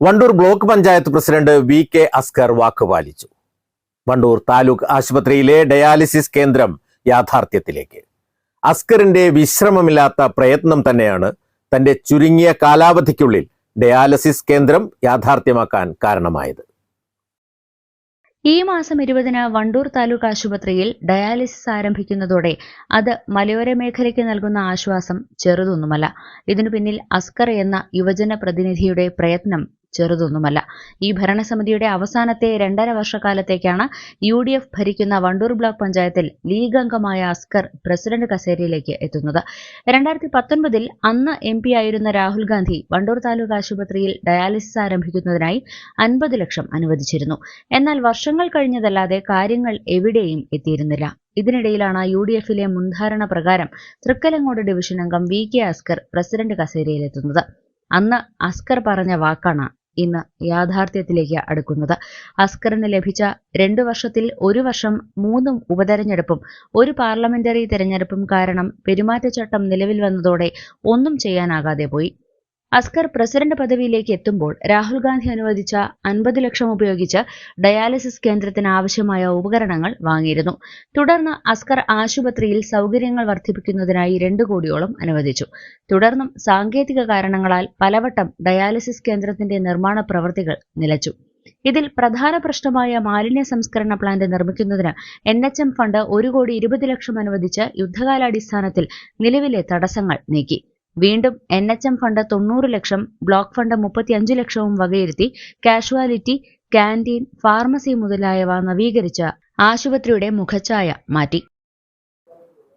Wandoor block panchayat president V K Askar വാക്കുപാലിച്ചു. Wandoor taluk ആശുപത്രിയിലെ dialysis കേന്ദ്രം യാഥാർത്ഥ്യത്തിലേക്ക്. അസ്കറിന്റെ വിശ്രമമില്ലാത്ത പ്രയത്നം തന്നെയാണ് തന്റെ ചുരുങ്ങിയ കാലാവധിക്കുള്ളിൽ ഡയാലിസിസ് കേന്ദ്രം യാഥാർത്ഥ്യമാക്കാൻ കാരണമായത്. ഈ മാസം ഇരുപതിന് വണ്ടൂർ താലൂക്ക് ആശുപത്രിയിൽ ഡയാലിസിസ് ആരംഭിക്കുന്നതോടെ അത് മലയോര മേഖലയ്ക്ക് നൽകുന്ന ആശ്വാസം ചെറുതൊന്നുമല്ല. ഇതിനു പിന്നിൽ അസ്കർ എന്ന യുവജന പ്രതിനിധിയുടെ പ്രയത്നം ചെറുതൊന്നുമല്ല. ഈ ഭരണസമിതിയുടെ അവസാനത്തെ രണ്ടര വർഷക്കാലത്തേക്കാണ് യു ഡി എഫ് ഭരിക്കുന്ന വണ്ടൂർ ബ്ലോക്ക് പഞ്ചായത്തിൽ ലീഗ് അംഗമായ അസ്കർ പ്രസിഡന്റ് കസേരയിലേക്ക് എത്തുന്നത്. രണ്ടായിരത്തി പത്തൊൻപതിൽ അന്ന് എം പി ആയിരുന്ന രാഹുൽ ഗാന്ധി വണ്ടൂർ താലൂക്ക് ആശുപത്രിയിൽ ഡയാലിസിസ് ആരംഭിക്കുന്നതിനായി അൻപത് ലക്ഷം അനുവദിച്ചിരുന്നു. എന്നാൽ വർഷങ്ങൾ കഴിഞ്ഞതല്ലാതെ കാര്യങ്ങൾ എവിടെയും എത്തിയിരുന്നില്ല. ഇതിനിടയിലാണ് യു ഡി എഫിലെ മുൻധാരണ പ്രകാരം തൃക്കലങ്ങോട് ഡിവിഷൻ അംഗം വി കെ അസ്കർ പ്രസിഡന്റ് കസേരയിലെത്തുന്നത്. അന്ന് അസ്കർ പറഞ്ഞ വാക്കാണ് ഇന്ന് യാഥാർത്ഥ്യത്തിലേക്ക് അടുക്കുന്നത്. അസ്കറിന് ലഭിച്ച രണ്ടു വർഷത്തിൽ ഒരു വർഷം മൂന്നും ഉപതെരഞ്ഞെടുപ്പും ഒരു പാർലമെന്ററി തെരഞ്ഞെടുപ്പും കാരണം പെരുമാറ്റച്ചട്ടം നിലവിൽ വന്നതോടെ ഒന്നും ചെയ്യാനാകാതെ പോയി. അസ്കർ പ്രസിഡന്റ് പദവിയിലേക്ക് എത്തുമ്പോൾ രാഹുൽ ഗാന്ധി അനുവദിച്ച അൻപത് ലക്ഷം ഉപയോഗിച്ച് ഡയാലിസിസ് കേന്ദ്രത്തിന് ആവശ്യമായ ഉപകരണങ്ങൾ വാങ്ങിയിരുന്നു. തുടർന്ന് അസ്കർ ആശുപത്രിയിൽ സൗകര്യങ്ങൾ വർദ്ധിപ്പിക്കുന്നതിനായി രണ്ട് കോടിയോളം അനുവദിച്ചു. തുടർന്നും സാങ്കേതിക കാരണങ്ങളാൽ പലവട്ടം ഡയാലിസിസ് കേന്ദ്രത്തിന്റെ നിർമ്മാണ പ്രവൃത്തികൾ നിലച്ചു. ഇതിൽ പ്രധാന പ്രശ്നമായ മാലിന്യ സംസ്കരണ പ്ലാന്റ് നിർമ്മിക്കുന്നതിന് എൻ എച്ച് എം ഫണ്ട് ഒരു കോടി ഇരുപത് ലക്ഷം അനുവദിച്ച് യുദ്ധകാലാടിസ്ഥാനത്തിൽ നിലവിലെ തടസ്സങ്ങൾ നീക്കി. വീണ്ടും എൻ എച്ച് എം ഫണ്ട് തൊണ്ണൂറ് ലക്ഷം ബ്ലോക്ക് ഫണ്ട് മുപ്പത്തിയഞ്ച് ലക്ഷവും വകയിരുത്തി കാഷ്വാലിറ്റി കാന്റീൻ ഫാർമസി മുതലായവ നവീകരിച്ച ആശുപത്രിയുടെ മുഖച്ഛായ മാറ്റി.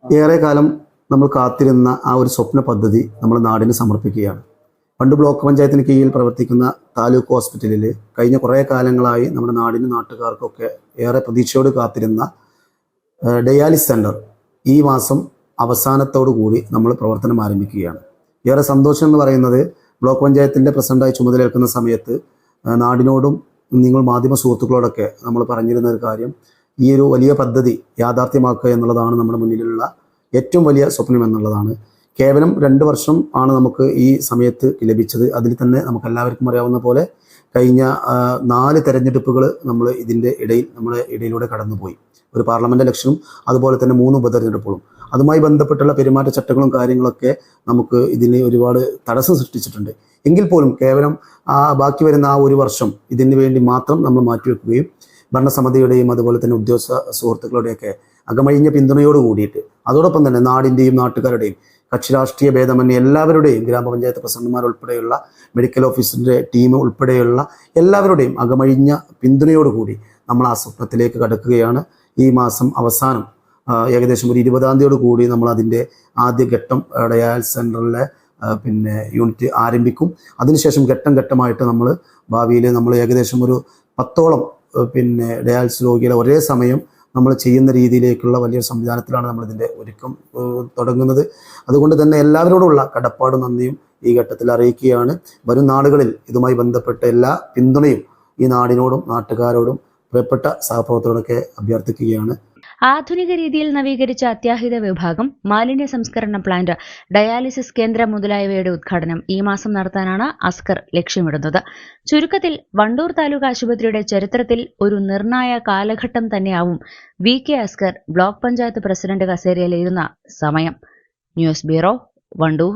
ഏറെക്കാലം കാലം നമ്മൾ കാത്തിരുന്ന ആ ഒരു സ്വപ്ന പദ്ധതി നമ്മൾ നാടിന് സമർപ്പിക്കുകയാണ്. പണ്ട് ബ്ലോക്ക് പഞ്ചായത്തിന് കീഴിൽ പ്രവർത്തിക്കുന്ന താലൂക്ക് ഹോസ്പിറ്റലിൽ കഴിഞ്ഞ കുറേ കാലങ്ങളായി നമ്മുടെ നാടിനും നാട്ടുകാർക്കൊക്കെ ഏറെ പ്രതീക്ഷയോട് കാത്തിരുന്ന ഡയാലിസ് സെന്റർ ഈ മാസം അവസാനത്തോടു കൂടി നമ്മൾ പ്രവർത്തനം ആരംഭിക്കുകയാണ്. ഏറെ സന്തോഷം എന്ന് പറയുന്നത് ബ്ലോക്ക് പഞ്ചായത്തിന്റെ പ്രസിഡന്റായി ചുമതലയേൽക്കുന്ന സമയത്ത് നാടിനോടും നിങ്ങൾ മാധ്യമ സുഹൃത്തുക്കളോടൊക്കെ നമ്മൾ പറഞ്ഞിരുന്ന ഒരു കാര്യം ഈ ഒരു വലിയ പദ്ധതി യാഥാർത്ഥ്യമാക്കുക എന്നുള്ളതാണ് നമ്മുടെ മുന്നിലുള്ള ഏറ്റവും വലിയ സ്വപ്നം എന്നുള്ളതാണ്. കേവലം രണ്ട് വർഷം ആണ് നമുക്ക് ഈ സമയത്ത് ലഭിച്ചത്. അതിൽ തന്നെ നമുക്ക് എല്ലാവർക്കും അറിയാവുന്ന പോലെ കഴിഞ്ഞ നാല് തെരഞ്ഞെടുപ്പുകൾ നമ്മൾ ഇതിന്റെ ഇടയിൽ നമ്മുടെ ഇടയിലൂടെ കടന്നുപോയി. ഒരു പാർലമെന്റ് ഇലക്ഷനും അതുപോലെ തന്നെ മൂന്ന് ഉപതെരഞ്ഞെടുപ്പുകളും. അതുമായി ബന്ധപ്പെട്ടുള്ള പെരുമാറ്റച്ചട്ടങ്ങളും കാര്യങ്ങളൊക്കെ നമുക്ക് ഇതിന് ഒരുപാട് തടസ്സം സൃഷ്ടിച്ചിട്ടുണ്ട്. എങ്കിൽ പോലും കേവലം ആ ബാക്കി വരുന്ന ആ ഒരു വർഷം ഇതിന് വേണ്ടി മാത്രം നമ്മൾ മാറ്റിവെക്കുകയും ഭരണസമിതിയുടെയും അതുപോലെ തന്നെ ഉദ്യോഗസ്ഥ സുഹൃത്തുക്കളുടെയൊക്കെ അകമഴിഞ്ഞ പിന്തുണയോട് കൂടിയിട്ട് അതോടൊപ്പം തന്നെ നാടിന്റെയും നാട്ടുകാരുടെയും കക്ഷി രാഷ്ട്രീയ ഭേദമന്യേ എല്ലാവരുടെയും ഗ്രാമപഞ്ചായത്ത് പ്രസിഡന്റുമാർ ഉൾപ്പെടെയുള്ള മെഡിക്കൽ ഓഫീസറിന്റെ ടീം ഉൾപ്പെടെയുള്ള എല്ലാവരുടെയും അകമഴിഞ്ഞ പിന്തുണയോടുകൂടി നമ്മൾ ആ സ്വപ്നത്തിലേക്ക് കടക്കുകയാണ്. ഈ മാസം അവസാനം ഏകദേശം ഒരു ഇരുപതാം തീയതിയോട് കൂടി നമ്മൾ അതിന്റെ ആദ്യഘട്ടം ഡയാൽ ഡയാലിസ് സെന്ററിലെ പിന്നെ യൂണിറ്റ് ആരംഭിക്കും. അതിനുശേഷം ഘട്ടം ഘട്ടമായിട്ട് നമ്മൾ ഭാവിയിൽ നമ്മൾ ഏകദേശം ഒരു പത്തോളം പിന്നെ ഡയാൽസ് രോഗികളെ ഒരേ സമയം നമ്മൾ ചെയ്യുന്ന രീതിയിലേക്കുള്ള വലിയൊരു സംവിധാനത്തിലാണ് നമ്മളിതിന്റെ ഒരുക്കം തുടങ്ങുന്നത്. അതുകൊണ്ട് തന്നെ എല്ലാവരോടുമുള്ള കടപ്പാട് നന്ദിയും ഈ ഘട്ടത്തിൽ അറിയിക്കുകയാണ്. വരും നാളുകളിൽ ഇതുമായി ബന്ധപ്പെട്ട എല്ലാ പിന്തുണയും ഈ നാടിനോടും നാട്ടുകാരോടും പ്രിയപ്പെട്ട സഹപ്രവർത്തകരോടൊക്കെ അഭ്യർത്ഥിക്കുകയാണ്. ആധുനിക രീതിയിൽ നവീകരിച്ച അത്യാഹിത വിഭാഗം മാലിന്യ സംസ്കരണ പ്ലാന്റ് ഡയാലിസിസ് കേന്ദ്രം മുതലായവയുടെ ഉദ്ഘാടനം ഈ മാസം നടത്താനാണ് അസ്കർ ലക്ഷ്യമിടുന്നത്. ചുരുക്കത്തിൽ വണ്ടൂർ താലൂക്ക് ആശുപത്രിയുടെ ചരിത്രത്തിൽ ഒരു നിർണായ കാലഘട്ടം തന്നെയാവും V K Askar block panchayat president കസേരയിലിരുന്ന സമയം. News bureau Wandoor.